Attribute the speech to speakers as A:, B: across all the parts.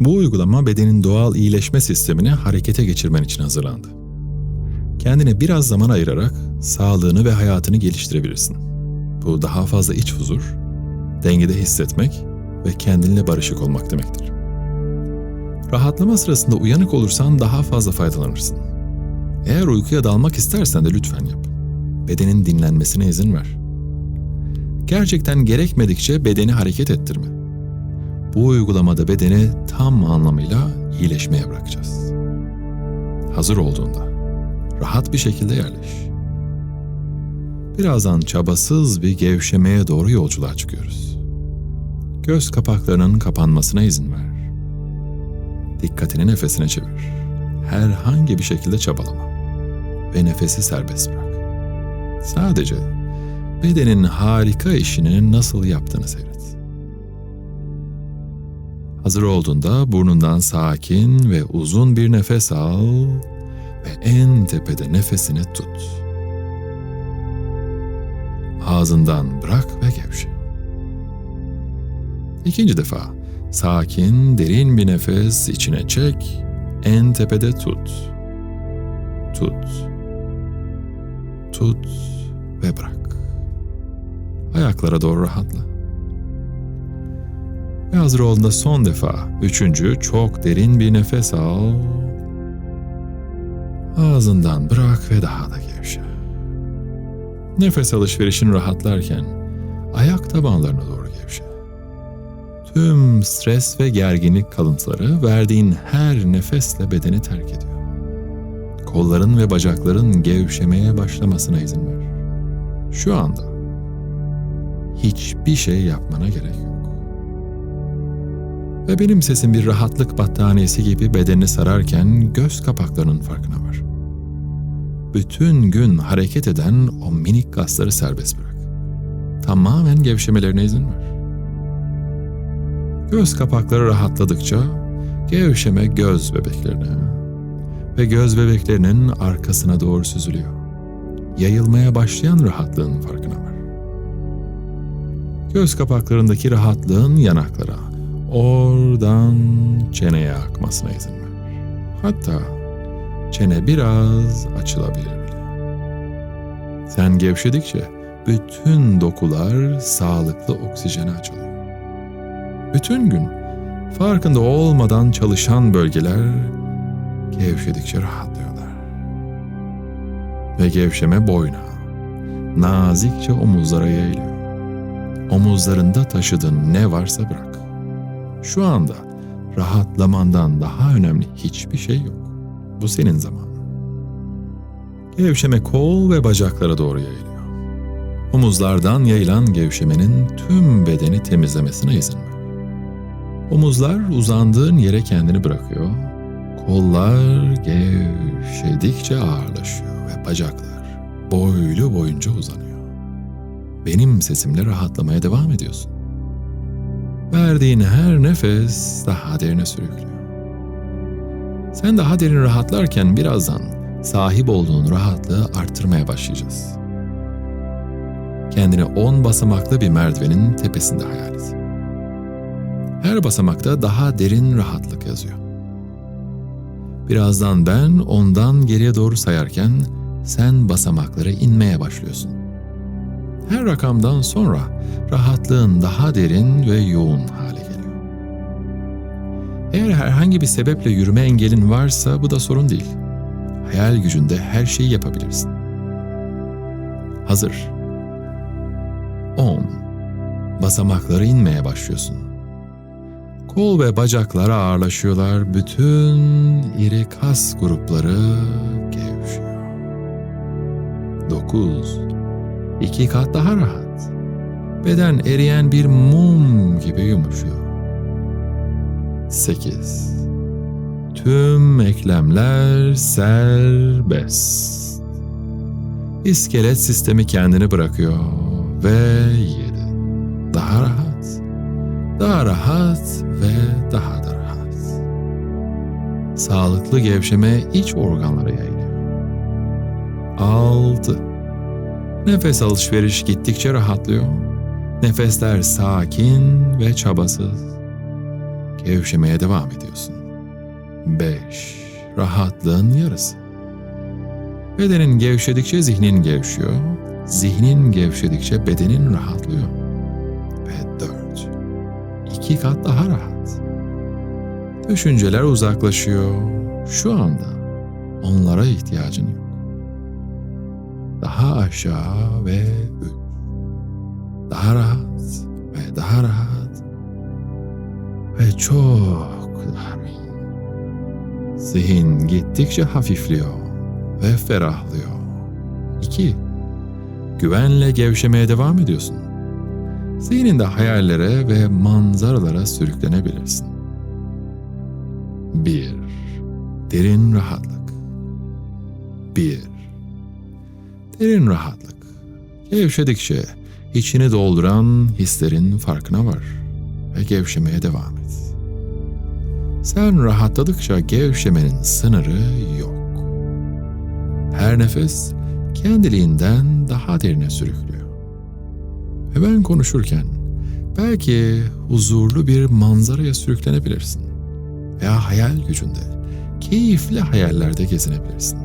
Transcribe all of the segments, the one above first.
A: Bu uygulama bedenin doğal iyileşme sistemini harekete geçirmen için hazırlandı. Kendine biraz zaman ayırarak sağlığını ve hayatını geliştirebilirsin. Bu daha fazla iç huzur, dengede hissetmek ve kendinle barışık olmak demektir. Rahatlama sırasında uyanık olursan daha fazla faydalanırsın. Eğer uykuya dalmak istersen de lütfen yap. Bedenin dinlenmesine izin ver. Gerçekten gerekmedikçe bedeni hareket ettirme. Bu uygulamada bedeni tam anlamıyla iyileşmeye bırakacağız. Hazır olduğunda rahat bir şekilde yerleş. Birazdan çabasız bir gevşemeye doğru yolculuğa çıkıyoruz. Göz kapaklarının kapanmasına izin ver. Dikkatini nefesine çevir. Herhangi bir şekilde çabalama ve nefesi serbest bırak. Sadece bedenin harika işini nasıl yaptığını seyret. Hazır olduğunda burnundan sakin ve uzun bir nefes al ve en tepede nefesini tut. Ağzından bırak ve gevşe. İkinci defa sakin, derin bir nefes içine çek, en tepede tut. Tut. Tut ve bırak. Ayaklara doğru rahatla. Ve hazır olduğunda son defa üçüncü çok derin bir nefes al. Ağzından bırak ve daha da gevşe. Nefes alışverişin rahatlarken ayak tabanlarına doğru gevşe. Tüm stres ve gerginlik kalıntıları verdiğin her nefesle bedeni terk ediyor. Kolların ve bacakların gevşemeye başlamasına izin ver. Şu anda hiçbir şey yapmana gerek yok. Ve benim sesim bir rahatlık battaniyesi gibi bedenini sararken göz kapaklarının farkına var. Bütün gün hareket eden o minik kasları serbest bırak. Tamamen gevşemelerine izin ver. Göz kapakları rahatladıkça gevşeme göz bebeklerine ve göz bebeklerinin arkasına doğru süzülüyor. Yayılmaya başlayan rahatlığın farkına var. Göz kapaklarındaki rahatlığın yanaklara, oradan çeneye akmasına izin ver. Hatta çene biraz açılabilir bile. Sen gevşedikçe bütün dokular sağlıklı oksijene açılıyor. Bütün gün farkında olmadan çalışan bölgeler gevşedikçe rahatlıyorlar. Ve gevşeme boyna, nazikçe omuzlara yayılıyor. Omuzlarında taşıdığın ne varsa bırak. Şu anda rahatlamandan daha önemli hiçbir şey yok. Bu senin zamanın. Gevşeme kol ve bacaklara doğru yayılıyor. Omuzlardan yayılan gevşemenin tüm bedeni temizlemesine izin ver. Omuzlar uzandığın yere kendini bırakıyor. Kollar gevşedikçe ağırlaşıyor ve bacaklar boylu boyunca uzanıyor. Benim sesimle rahatlamaya devam ediyorsun. Verdiğin her nefes daha derine sürüklüyor. Sen daha derin rahatlarken birazdan sahip olduğun rahatlığı arttırmaya başlayacağız. Kendini on basamaklı bir merdivenin tepesinde hayal et. Her basamakta daha derin rahatlık yazıyor. Birazdan ben ondan geriye doğru sayarken sen basamaklara inmeye başlıyorsun. Her rakamdan sonra rahatlığın daha derin ve yoğun hale geliyor. Eğer herhangi bir sebeple yürüme engelin varsa bu da sorun değil. Hayal gücünde her şeyi yapabilirsin. Hazır. 10. Basamaklara inmeye başlıyorsun. Kol ve bacaklar ağırlaşıyorlar. Bütün iri kas grupları gevşiyor. 9. İki kat daha rahat. Beden eriyen bir mum gibi yumuşuyor. 8. Tüm eklemler serbest. İskelet sistemi kendini bırakıyor ve 7. Daha rahat. Daha rahat ve daha da rahat. Sağlıklı gevşeme iç organlara yayılıyor. 6. Nefes alışveriş gittikçe rahatlıyor. Nefesler sakin ve çabasız. gevşemeye devam ediyorsun. 5. Rahatlığın yarısı. Bedenin gevşedikçe zihnin gevşiyor. Zihnin gevşedikçe bedenin rahatlıyor. Ve 4. İki kat daha rahat. Düşünceler uzaklaşıyor. Şu anda onlara ihtiyacın yok. Daha aşağı ve üç. Daha rahat ve daha rahat ve çok narin. Zihin gittikçe hafifliyor ve ferahlıyor. 2. Güvenle gevşemeye devam ediyorsun. Zihninde hayallere ve manzaralara sürüklenebilirsin. 1. Derin rahatlık. 1. Derin rahatlık. Gevşedikçe içini dolduran hislerin farkına var ve gevşemeye devam et. Sen rahatladıkça gevşemenin sınırı yok. Her nefes kendiliğinden daha derine sürüklüyor. Ve ben konuşurken belki huzurlu bir manzaraya sürüklenebilirsin veya hayal gücünde keyifli hayallerde gezinebilirsin.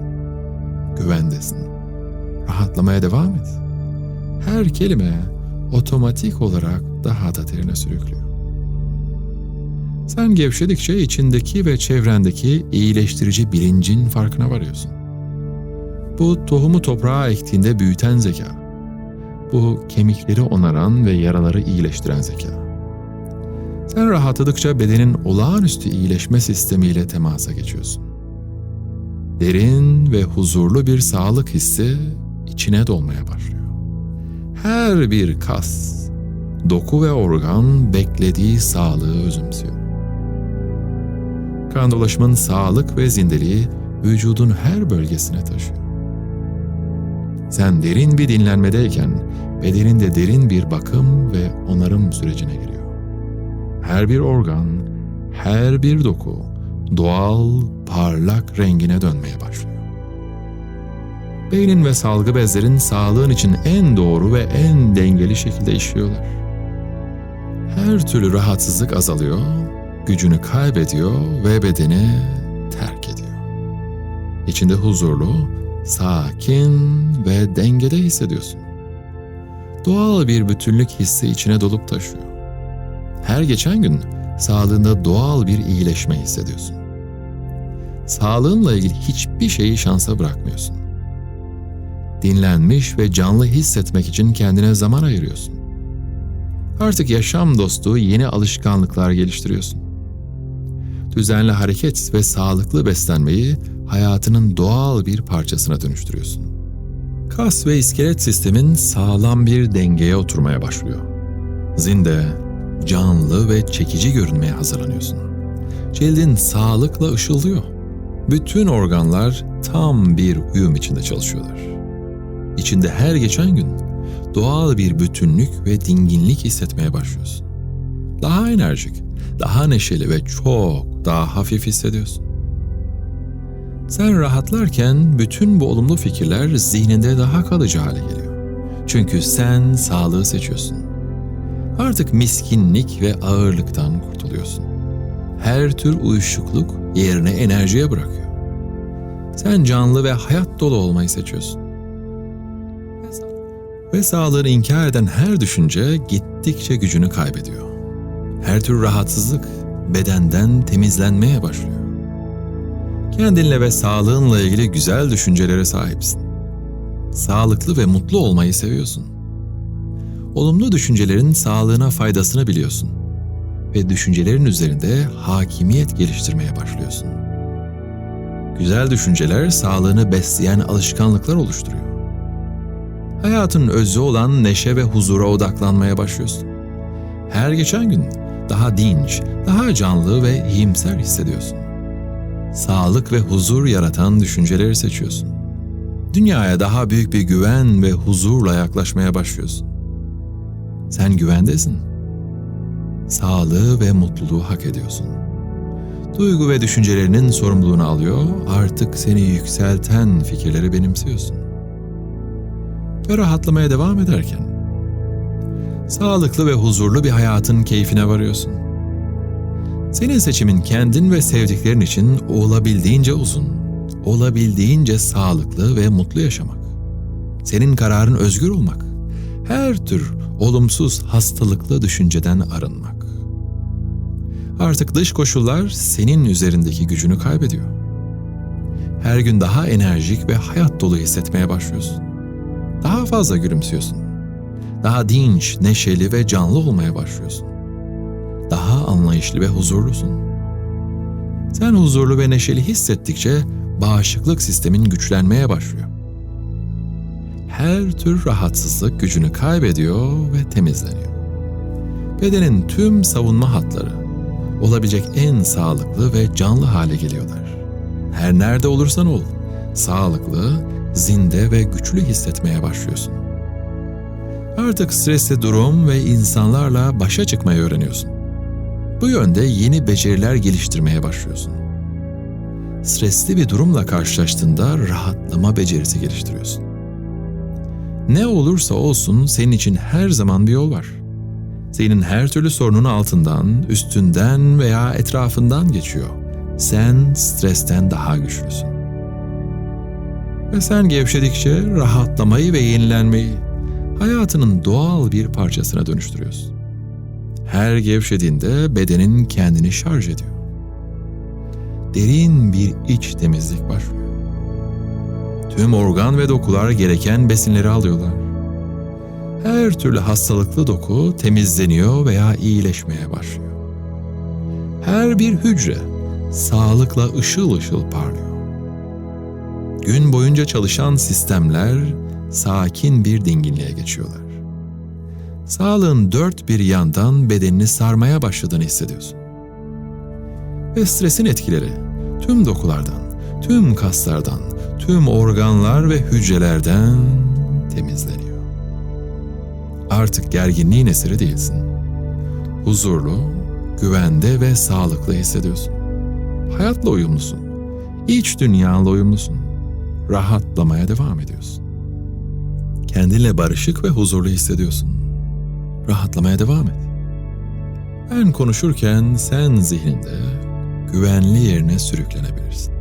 A: Güvendesin. Rahatlamaya devam et. Her kelime otomatik olarak daha da derine sürüklüyor. Sen gevşedikçe içindeki ve çevrendeki iyileştirici bilincin farkına varıyorsun. Bu tohumu toprağa ektiğinde büyüten zeka. Bu kemikleri onaran ve yaraları iyileştiren zeka. Sen rahatladıkça bedenin olağanüstü iyileşme sistemiyle temasa geçiyorsun. Derin ve huzurlu bir sağlık hissi içine dolmaya başlıyor. Her bir kas, doku ve organ beklediği sağlığı özümsüyor. Kan dolaşımın sağlık ve zindeliği vücudun her bölgesine taşıyor. Sen derin bir dinlenmedeyken bedenin de derin bir bakım ve onarım sürecine giriyor. Her bir organ, her bir doku doğal, parlak rengine dönmeye başlıyor. Beynin ve salgı bezlerin sağlığın için en doğru ve en dengeli şekilde işliyorlar. Her türlü rahatsızlık azalıyor, gücünü kaybediyor ve bedeni terk ediyor. İçinde huzurlu, sakin ve dengede hissediyorsun. Doğal bir bütünlük hissi içine dolup taşıyor. Her geçen gün sağlığında doğal bir iyileşme hissediyorsun. Sağlığınla ilgili hiçbir şeyi şansa bırakmıyorsun. Dinlenmiş ve canlı hissetmek için kendine zaman ayırıyorsun. Artık yaşam dostu yeni alışkanlıklar geliştiriyorsun. Düzenli hareket ve sağlıklı beslenmeyi hayatının doğal bir parçasına dönüştürüyorsun. Kas ve iskelet sistemin sağlam bir dengeye oturmaya başlıyor. Zinde, canlı ve çekici görünmeye hazırlanıyorsun. Cildin sağlıkla ışıldıyor. Bütün organlar tam bir uyum içinde çalışıyorlar. İçinde her geçen gün doğal bir bütünlük ve dinginlik hissetmeye başlıyorsun. Daha enerjik, daha neşeli ve çok daha hafif hissediyorsun. Sen rahatlarken bütün bu olumlu fikirler zihninde daha kalıcı hale geliyor. Çünkü sen sağlığı seçiyorsun. Artık miskinlik ve ağırlıktan kurtuluyorsun. Her tür uyuşukluk yerine enerjiye bırakıyor. Sen canlı ve hayat dolu olmayı seçiyorsun. Ve sağlığını inkar eden her düşünce gittikçe gücünü kaybediyor. Her tür rahatsızlık bedenden temizlenmeye başlıyor. Kendinle ve sağlığınla ilgili güzel düşüncelere sahipsin. Sağlıklı ve mutlu olmayı seviyorsun. Olumlu düşüncelerin sağlığına faydasını biliyorsun ve düşüncelerin üzerinde hakimiyet geliştirmeye başlıyorsun. Güzel düşünceler sağlığını besleyen alışkanlıklar oluşturuyor. Hayatın özü olan neşe ve huzura odaklanmaya başlıyorsun. Her geçen gün daha dinç, daha canlı ve iyimser hissediyorsun. Sağlık ve huzur yaratan düşünceleri seçiyorsun. Dünyaya daha büyük bir güven ve huzurla yaklaşmaya başlıyorsun. Sen güvendesin. Sağlığı ve mutluluğu hak ediyorsun. Duygu ve düşüncelerinin sorumluluğunu alıyor, artık seni yükselten fikirleri benimsiyorsun. Ve rahatlamaya devam ederken, sağlıklı ve huzurlu bir hayatın keyfine varıyorsun. Senin seçimin kendin ve sevdiklerin için olabildiğince uzun, olabildiğince sağlıklı ve mutlu yaşamak. Senin kararın özgür olmak. Her tür olumsuz hastalıklı düşünceden arınmak. Artık dış koşullar senin üzerindeki gücünü kaybediyor. Her gün daha enerjik ve hayat dolu hissetmeye başlıyorsun. Daha fazla gülümsüyorsun. Daha dinç, neşeli ve canlı olmaya başlıyorsun. Daha anlayışlı ve huzurlusun. Sen huzurlu ve neşeli hissettikçe bağışıklık sistemin güçlenmeye başlıyor. Her tür rahatsızlık gücünü kaybediyor ve temizleniyor. Bedenin tüm savunma hatları olabilecek en sağlıklı ve canlı hale geliyorlar. Her nerede olursan ol, sağlıklı, zinde ve güçlü hissetmeye başlıyorsun. Artık stresli durum ve insanlarla başa çıkmayı öğreniyorsun. Bu yönde yeni beceriler geliştirmeye başlıyorsun. Stresli bir durumla karşılaştığında rahatlama becerisi geliştiriyorsun. Ne olursa olsun senin için her zaman bir yol var. Senin her türlü sorunun altından, üstünden veya etrafından geçiyor. Sen stresten daha güçlüsün. Ve sen gevşedikçe rahatlamayı ve yenilenmeyi hayatının doğal bir parçasına dönüştürüyorsun. Her gevşediğinde bedenin kendini şarj ediyor. Derin bir iç temizlik başlıyor. Tüm organ ve dokular gereken besinleri alıyorlar. Her türlü hastalıklı doku temizleniyor veya iyileşmeye başlıyor. Her bir hücre sağlıkla ışıl ışıl parlıyor. Gün boyunca çalışan sistemler sakin bir dinginliğe geçiyorlar. Sağlığın dört bir yandan bedenini sarmaya başladığını hissediyorsun. Ve stresin etkileri tüm dokulardan, tüm kaslardan, tüm organlar ve hücrelerden temizleniyor. Artık gerginliğin esiri değilsin. Huzurlu, güvende ve sağlıklı hissediyorsun. Hayatla uyumlusun. İç dünyanla uyumlusun. Rahatlamaya devam ediyorsun. Kendinle barışık ve huzurlu hissediyorsun. Rahatlamaya devam et. Ben konuşurken sen zihninde güvenli yerine sürüklenebilirsin.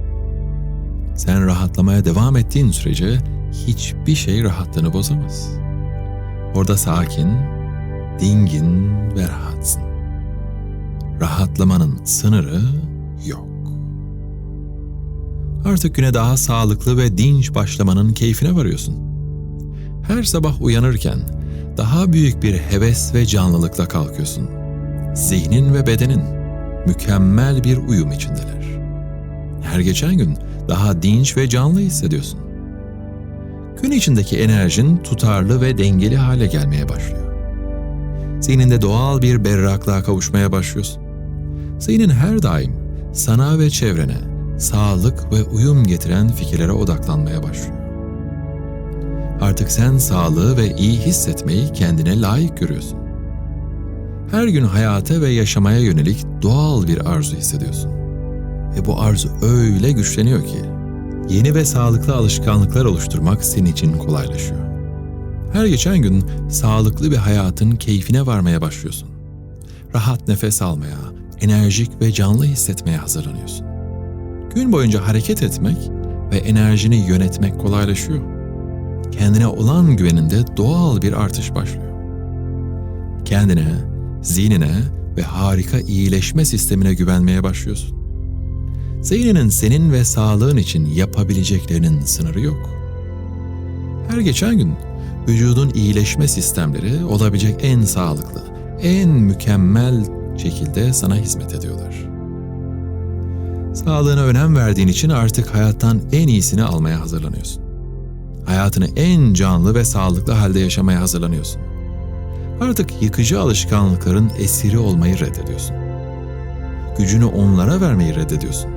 A: Sen rahatlamaya devam ettiğin sürece hiçbir şey rahatlığını bozamaz. Orada sakin, dingin ve rahatsın. Rahatlamanın sınırı yok. Artık güne daha sağlıklı ve dinç başlamanın keyfine varıyorsun. Her sabah uyanırken daha büyük bir heves ve canlılıkla kalkıyorsun. Zihnin ve bedenin mükemmel bir uyum içindeler. Her geçen gün daha dinç ve canlı hissediyorsun. Gün içindeki enerjin tutarlı ve dengeli hale gelmeye başlıyor. Zihninde doğal bir berraklığa kavuşmaya başlıyorsun. Zihnin her daim sana ve çevrene sağlık ve uyum getiren fikirlere odaklanmaya başlıyor. Artık sen sağlığı ve iyi hissetmeyi kendine layık görüyorsun. Her gün hayata ve yaşamaya yönelik doğal bir arzu hissediyorsun. Ve bu arzu öyle güçleniyor ki yeni ve sağlıklı alışkanlıklar oluşturmak senin için kolaylaşıyor. Her geçen gün sağlıklı bir hayatın keyfine varmaya başlıyorsun. Rahat nefes almaya, enerjik ve canlı hissetmeye hazırlanıyorsun. Gün boyunca hareket etmek ve enerjini yönetmek kolaylaşıyor. Kendine olan güveninde doğal bir artış başlıyor. Kendine, zihnine ve harika iyileşme sistemine güvenmeye başlıyorsun. Zihninin senin ve sağlığın için yapabileceklerinin sınırı yok. Her geçen gün vücudun iyileşme sistemleri olabilecek en sağlıklı, en mükemmel şekilde sana hizmet ediyorlar. Sağlığına önem verdiğin için artık hayattan en iyisini almaya hazırlanıyorsun. Hayatını en canlı ve sağlıklı halde yaşamaya hazırlanıyorsun. Artık yıkıcı alışkanlıkların esiri olmayı reddediyorsun. Gücünü onlara vermeyi reddediyorsun.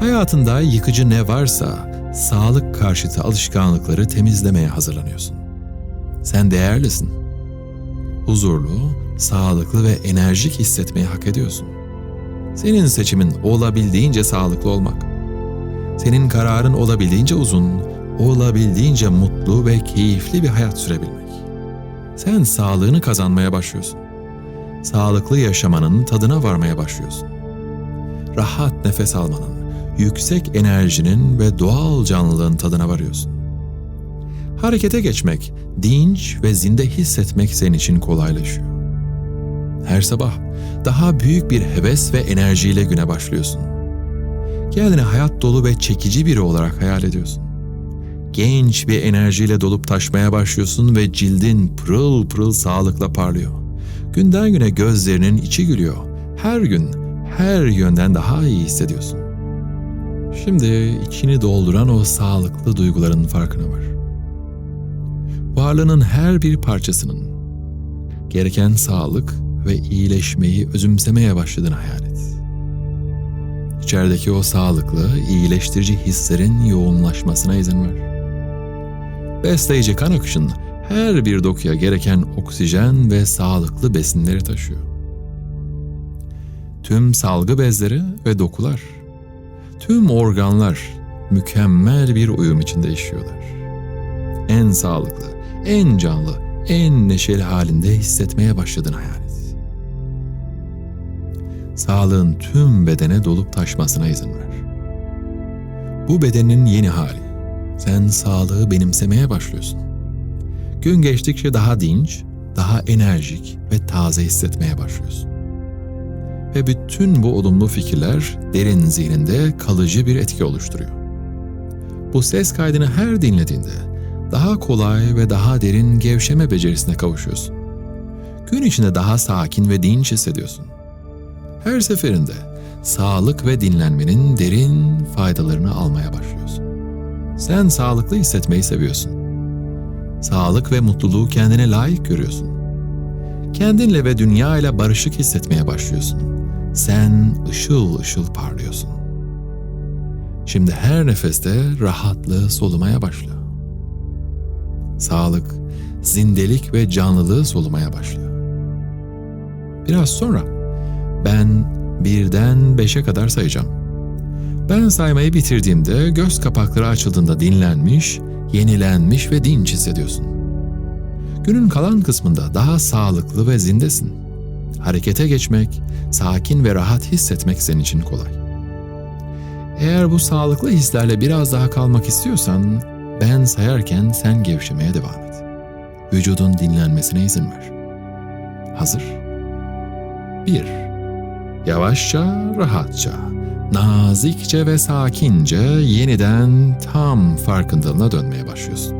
A: Hayatında yıkıcı ne varsa sağlık karşıtı alışkanlıkları temizlemeye hazırlanıyorsun. Sen değerlisin. Huzurlu, sağlıklı ve enerjik hissetmeyi hak ediyorsun. Senin seçimin olabildiğince sağlıklı olmak. Senin kararın olabildiğince uzun, olabildiğince mutlu ve keyifli bir hayat sürebilmek. Sen sağlığını kazanmaya başlıyorsun. Sağlıklı yaşamanın tadına varmaya başlıyorsun. rahat nefes almanın, yüksek enerjinin ve doğal canlılığın tadına varıyorsun. Harekete geçmek, dinç ve zinde hissetmek senin için kolaylaşıyor. Her sabah daha büyük bir heves ve enerjiyle güne başlıyorsun. Kendini hayat dolu ve çekici biri olarak hayal ediyorsun. Genç bir enerjiyle dolup taşmaya başlıyorsun ve cildin pırıl pırıl sağlıkla parlıyor. Günden güne gözlerinin içi gülüyor. Her gün, her yönden daha iyi hissediyorsun. Şimdi içini dolduran o sağlıklı duyguların farkına var. Varlığının her bir parçasının gereken sağlık ve iyileşmeyi özümsemeye başladığını hayal et. İçerideki o sağlıklı, iyileştirici hislerin yoğunlaşmasına izin ver. Besleyici kan akışın her bir dokuya gereken oksijen ve sağlıklı besinleri taşıyor. Tüm salgı bezleri ve dokular, tüm organlar mükemmel bir uyum içinde yaşıyorlar. En sağlıklı, en canlı, en neşeli halinde hissetmeye başladığını hayal. Sağlığın tüm bedene dolup taşmasına izin ver. Bu bedenin yeni hali. Sen sağlığı benimsemeye başlıyorsun. Gün geçtikçe daha dinç, daha enerjik ve taze hissetmeye başlıyorsun. Ve bütün bu olumlu fikirler derin zihninde kalıcı bir etki oluşturuyor. Bu ses kaydını her dinlediğinde daha kolay ve daha derin gevşeme becerisine kavuşuyorsun. Gün içinde daha sakin ve dinç hissediyorsun. Her seferinde sağlık ve dinlenmenin derin faydalarını almaya başlıyorsun. Sen sağlıklı hissetmeyi seviyorsun. Sağlık ve mutluluğu kendine layık görüyorsun. Kendinle ve dünya ile barışık hissetmeye başlıyorsun. Sen ışıl ışıl parlıyorsun. Şimdi her nefeste rahatlığı solumaya başla. Sağlık, zindelik ve canlılığı solumaya başla. Biraz sonra ben birden beşe kadar sayacağım. Ben saymayı bitirdiğimde göz kapakları açıldığında dinlenmiş, yenilenmiş ve dinç hissediyorsun. Günün kalan kısmında daha sağlıklı ve zindesin. Harekete geçmek, sakin ve rahat hissetmek senin için kolay. Eğer bu sağlıklı hislerle biraz daha kalmak istiyorsan, ben sayarken sen gevşemeye devam et. Vücudun dinlenmesine izin ver. Hazır. 1. Yavaşça, rahatça, nazikçe ve sakince yeniden tam farkındalığına dönmeye başlıyorsun.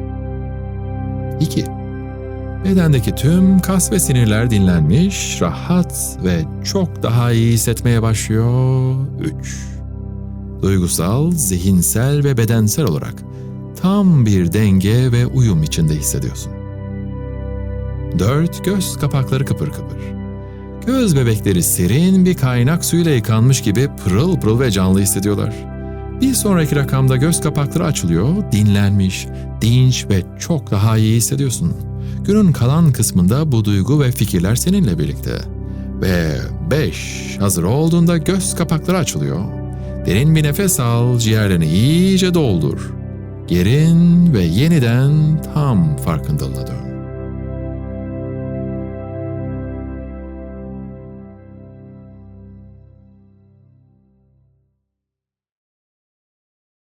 A: 2. Bedendeki tüm kas ve sinirler dinlenmiş, rahat ve çok daha iyi hissetmeye başlıyor. 3. Duygusal, zihinsel ve bedensel olarak tam bir denge ve uyum içinde hissediyorsun. 4. Göz kapakları kıpır kıpır. Göz bebekleri serin bir kaynak suyuyla yıkanmış gibi pırıl pırıl ve canlı hissediyorlar. Bir sonraki rakamda göz kapakları açılıyor, dinlenmiş, dinç ve çok daha iyi hissediyorsun. Günün kalan kısmında bu duygu ve fikirler seninle birlikte. Ve 5. Hazır olduğunda göz kapakları açılıyor. Derin bir nefes al, ciğerlerini iyice doldur. Gerin ve yeniden tam farkındalığına dön.